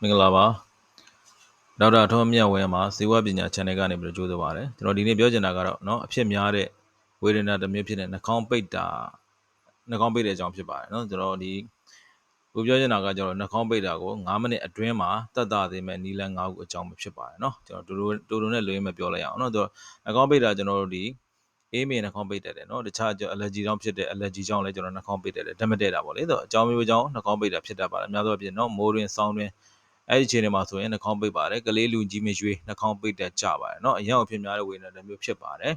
မင်္ဂလာပါဒေါက်တာထွန်းမြတ်ဝင်းမှာဇေဝပညာ channel ကနေပြီးတော့ကြိုးစားပါတယ်ကျွန်တော်ဒီနေ့ပြောချင်တာကတော့เนาะအဖြစ်များတဲ့ဝေဒနာတစ်မျိုးဖြစ်တဲ့နှာခေါင်းပိတ်တာနှာခေါင်းပိတ်တဲ့အကြောင်းဖြစ်ပါတယ်เนาะကျွန်တော်ဒီကိုပြောချင်တာကကျွန်တော်နှာခေါင်းပိတ်တာကို9မိနစ်အတွင်းမှာတတ်တာသေးမဲ့နီလန်9ခုအကြောင်းပဲဖြစ်ပါတယ်เนาะကျွန်တော်တူတူတူတူနဲ့လွေးမပြောလိုက်အောင်เนาะကျွန်တော်နှာခေါင်းပိတ်တာကျွန်တော်တို့ဒီအေးမင်းနှာခေါင်းပိတ်တတ်တယ်เนาะတခြား allergy ကြောင့်ဖြစ်တဲ့ allergy ကြောင့်လည်းကျွန်တော်နှာခေါင်းပိတ်တတ်တယ်ဓာတ်မတည့်တာပေါ့လေဆိုတော့အကြောင်းမျိုးကြောင့်နှာခေါင်းပိတ်တာဖြစ်တတ်ပါတယ်အများသောအားဖြင့်เนาะမိုးတွင်ဆောင်းတွင် အဲ့ဒီအချိန်တွေမှာဆိုရင်နှာခေါင်းပိတ်ပါတယ်ကလေးလူကြီးမရွေးနှာခေါင်းပိတ်တက်ကြပါတယ်เนาะအရင်အဖြစ်များတဲ့ဝေဒနာတစ်မျိုးဖြစ်ပါတယ်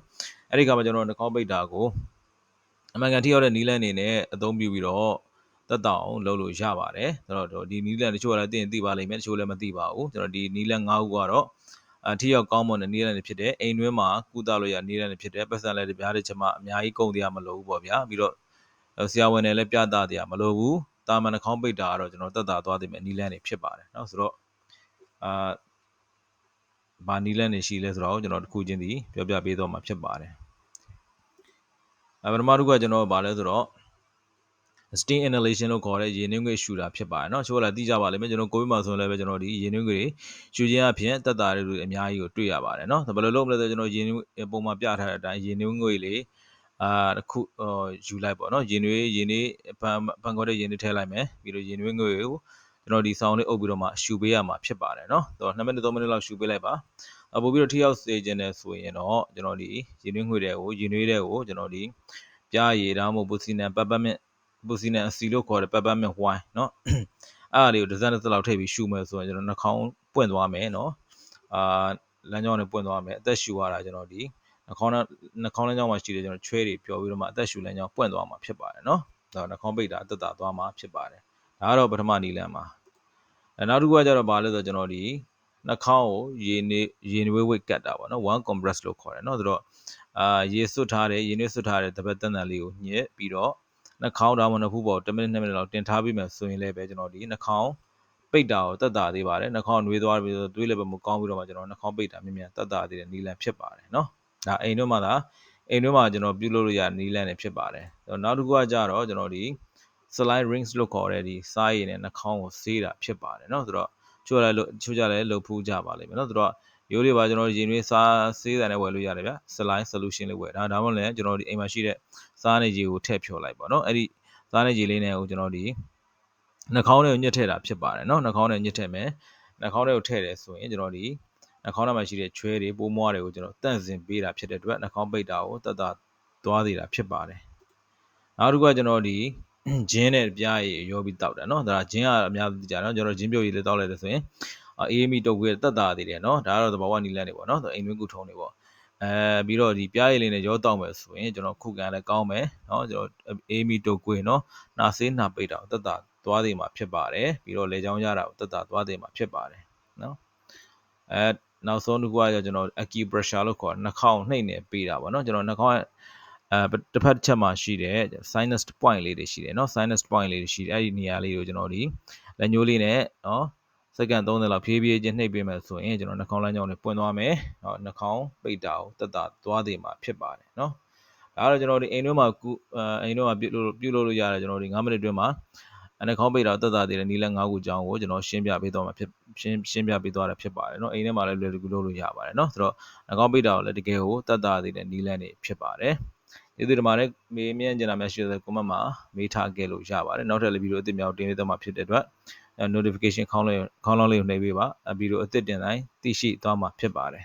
အဲ့ဒီကမှကျွန်တော်နှာခေါင်းပိတ်တာကိုအမှန်ကန်ထိရောက်တဲ့နီးလန်းအနေနဲ့အသုံးပြုပြီးတော့တက်တောင်လုပ်လို့ရပါတယ်ဆိုတော့ဒီနီးလန်းတချို့လည်းသိရင်သိပါလိမ့်မယ်တချို့လည်းမသိပါဘူးကျွန်တော်ဒီနီးလန်း၅ခုကတော့အထီရောက်ကောင်းမွန်တဲ့နီးလန်းတွေဖြစ်တဲ့အိမ်တွင်းမှာကုသလို့ရနီးလန်းတွေဖြစ်တဲ့ပတ်စံလည်းတပြားတစ်ချက်မှအများကြီးကုန်တရားမလိုဘူးပေါ့ဗျာပြီးတော့ဆရာဝန်တွေလည်းပြသတရားမလိုဘူး တာမန်နှာခေါင်းပိတ်တာကတော့ကျွန်တော်တက်တာသွားသိမယ်နီးလန်းတွေဖြစ်ပါတယ်เนาะဆိုတော့အာဘာနီလန်နေရှိလဲဆိုတော့ကျွန်တော်တစ်ခုချင်းစီပြောပြပေးတော့မှာဖြစ်ပါတယ်အပထမတစ်ခုကကျွန်တော်ဗာလဲဆိုတော့ steam inhalation လို့ခေါ်တဲ့ရေနွေးငွေ့ရှူတာဖြစ်ပါတယ်เนาะချိုးလာသိကြပါလိမ့်မယ်ကျွန်တော်ကိုဗစ်မှာဆိုရင်လည်းပဲကျွန်တော်ဒီရေနွေးငွေ့ရှူခြင်းအပြင်တက်တာတွေအများကြီးကိုတွေ့ရပါတယ်เนาะဘယ်လိုလုပ်မလဲဆိုတော့ကျွန်တော်ရေနွေးပုံမှာပြထားတဲ့အတိုင်းရေနွေးငွေ့လေး အာတစ်ခုယူလိုက်ပေါ့နော်ရင်တွေရင်တွေဘန်ဘန်ကောက်တဲ့ရင်တွေထည့်လိုက်မယ်ပြီးတော့ရင်တွေငွေကိုကျွန်တော်ဒီဆောင်းလေးအုပ်ပြီးတော့မှရှူပေးရမှာဖြစ်ပါတယ်နော်ဆိုတော့2မိနစ်3မိနစ်လောက်ရှူပေးလိုက်ပါအပို့ပြီးတော့ထိရောက်စေခြင်းနဲ့ဆိုရင်တော့ကျွန်တော်ဒီရင်တွေငွေတွေကိုရင်တွေတွေကိုကျွန်တော်ဒီပြားရည်ဒါမှမဟုတ်ပူစီနံပပမင့်ပူစီနံအစီလို့ခေါ်တဲ့ပပမင့်ဝိုင်းနော်အဲ့ဒါလေးကိုဒီဇိုင်းတစ်စက်လောက်ထည့်ပြီးရှူမယ်ဆိုရင်ကျွန်တော်နှာခေါင်းပွင့်သွားမယ်နော်အာလမ်းကြောင်းနဲ့ပွင့်သွားမယ်အသက်ရှူရတာကျွန်တော်ဒီ နှာခေါင်းနှာခေါင်းလမ်းကြောင်းမှာရှိတဲ့ကျွန်တော်ချွဲတွေပျော်ပြီးတော့မှအသက်ရှူလမ်းကြောင်းပွင့်သွားမှာဖြစ်ပါတယ်နော်ဒါနှာခေါင်းပိတ်တာအသက်တာသွားမှာဖြစ်ပါတယ်ဒါကတော့ပထမနီလန်းမှာနောက်တစ်ခုကကျတော့ဘာလဲဆိုတော့ကျွန်တော်ဒီနှာခေါင်းကိုရေနေရေနွေးဝိတ်ကတ်တာပေါ့နော် one compress လို့ခေါ်တယ်နော်ဆိုတော့အာရေစွတ်ထားတဲ့ရေနွေးစွတ်ထားတဲ့တပတ်တန်တန်လေးကိုညှက်ပြီးတော့နှာခေါင်းဒါမှမဟုတ်ဘူးပေါ့10မိနစ်2မိနစ်လောက်တင်ထားပြီးမှဆိုရင်လည်းပဲကျွန်တော်ဒီနှာခေါင်းပိတ်တာကိုတတ်တာသေးပါတယ်နှာခေါင်းနှွေးသွားပြီးတော့တွေးလည်းပဲမကောင်းပြီးတော့မှကျွန်တော်နှာခေါင်းပိတ်တာမြင်မြန်တတ်တာသေးတဲ့နီလန်ဖြစ်ပါတယ်နော် ဒါအိမ်တို့မှသာအိမ်တို့မှကျွန်တော်ပြုလုပ်လို့ရနီလန်နေဖြစ်ပါတယ်နောက်တစ်ခုကကြတော့ကျွန်တော်ဒီ slide rings လို့ခေါ်တဲ့ဒီစားရည်နဲ့နှာခေါင်းကိုဆေးတာဖြစ်ပါတယ်เนาะဆိုတော့ချို့လည်းချို့ကြလည်းလှုပ်ဖူးကြပါလိမ့်မယ်เนาะဆိုတော့ရိုးလေးပါကျွန်တော်ရေနွေးစားဆေးတယ်နဲ့ဝယ်လို့ရတယ်ဗျ slide solution လေးဝယ်ဒါဒါမှမဟုတ်လည်းကျွန်တော်ဒီအိမ်မှာရှိတဲ့စားနေကြီးကိုထည့်ဖြော်လိုက်ပါเนาะအဲ့ဒီစားနေကြီးလေးနဲ့ကိုကျွန်တော်ဒီနှာခေါင်းထဲကိုညှစ်ထည့်တာဖြစ်ပါတယ်เนาะနှာခေါင်းထဲညှစ်ထည့်မယ်နှာခေါင်းထဲကိုထည့်တယ်ဆိုရင်ကျွန်တော်ဒီ နှာခေါင်းထဲမှာရှိတဲ့ချွဲတွေပိုးမွားတွေကိုကျွန်တော်တန့်စင်ပေးတာဖြစ်တဲ့အတွက်နှာခေါင်းပိတ်တာကိုတတ်တာသွားသေးတာဖြစ်ပါတယ်နောက်တစ်ခုကကျွန်တော်ဒီဂျင်းနဲ့ပြားရည်ရောပြီးတောက်တာเนาะဒါဂျင်းကအများကြီးကြာเนาะကျွန်တော်ဂျင်းပြုတ်ရည်လေးတောက်လိုက်တယ်ဆိုရင်အေးမီတုတ်ခွေးတက်တာသေးတယ်เนาะဒါကတော့သဘာဝနီလန်းတွေပေါ့เนาะအိမ်တွင်းကုထုံးတွေပေါ့အဲပြီးတော့ဒီပြားရည်လေးနဲ့ရောတောက်မယ်ဆိုရင်ကျွန်တော်ခုခံလည်းကောင်းမယ်เนาะကျွန်တော်အေးမီတုတ်ခွေးเนาะနာဆေးနှာပိတ်တာတက်တာသွားသေးမှာဖြစ်ပါတယ်ပြီးတော့လေချောင်းရတာတက်တာသွားသေးမှာဖြစ်ပါတယ်เนาะအဲ နောက်ဆုံးတစ်ခုကကျွန်တော် acupressure လို့ခေါ်နှာခေါင်းနှိပ်နေပေးတာပေါ့เนาะကျွန်တော်နှာခေါင်းအဲတစ်ဖက်တစ်ချက်မှာရှိတဲ့ sinus point လေးတွေရှိတယ်เนาะ sinus point လေးတွေရှိတယ်အဲ့ဒီနေရာလေးကိုကျွန်တော်ဒီလက်ညှိုးလေးနဲ့เนาะစက္ကန့်30လောက်ဖြည်းဖြည်းချင်းနှိပ်ပေးမယ်ဆိုရင်ကျွန်တော်နှာခေါင်းလမ်းကြောင်းတွေပွင့်သွားမယ်။ဟောနှာခေါင်းပိတ်တာကိုတက်တာသွားသေးမှာဖြစ်ပါတယ်เนาะ။ဒါကတော့ကျွန်တော်ဒီအိမ်တွင်းမှာကုအိမ်တွင်းမှာပြုလုပ်ပြုလုပ်လို့ရတယ်ကျွန်တော်ဒီ9မိနစ်တွင်းမှာ နှာခေါင်းပိတ်တာတက်တာသေးတဲ့နီလန်9ခုအကြောင်းကိုကျွန်တော်ရှင်းပြပေးသွားမှာဖြစ်ရှင်းရှင်းပြပေးသွားတာဖြစ်ပါတယ်เนาะ။အိမ်ထဲမှာလည်းလွယ်ကူလုပ်လို့ရပါတယ်เนาะ။ဆိုတော့နှာခေါင်းပိတ်တာကိုလည်းတကယ်ကိုတက်တာသေးတဲ့နီလန်တွေဖြစ်ပါတယ်။ဒီသူဒီမှာလည်းမေးမြန်းကြတာများရှိတဲ့ comment မှာမေးထားခဲ့လို့ရပါတယ်နောက်ထပ်လည်းဗီဒီယိုအသစ်များတင်ပေးသွားမှာဖြစ်တဲ့အတွက် notification ခေါင်းလေးခေါင်းလောင်းလေးကိုနှိပ်ပေးပါဗီဒီယိုအသစ်တင်တိုင်းသိရှိသွားမှာဖြစ်ပါတယ်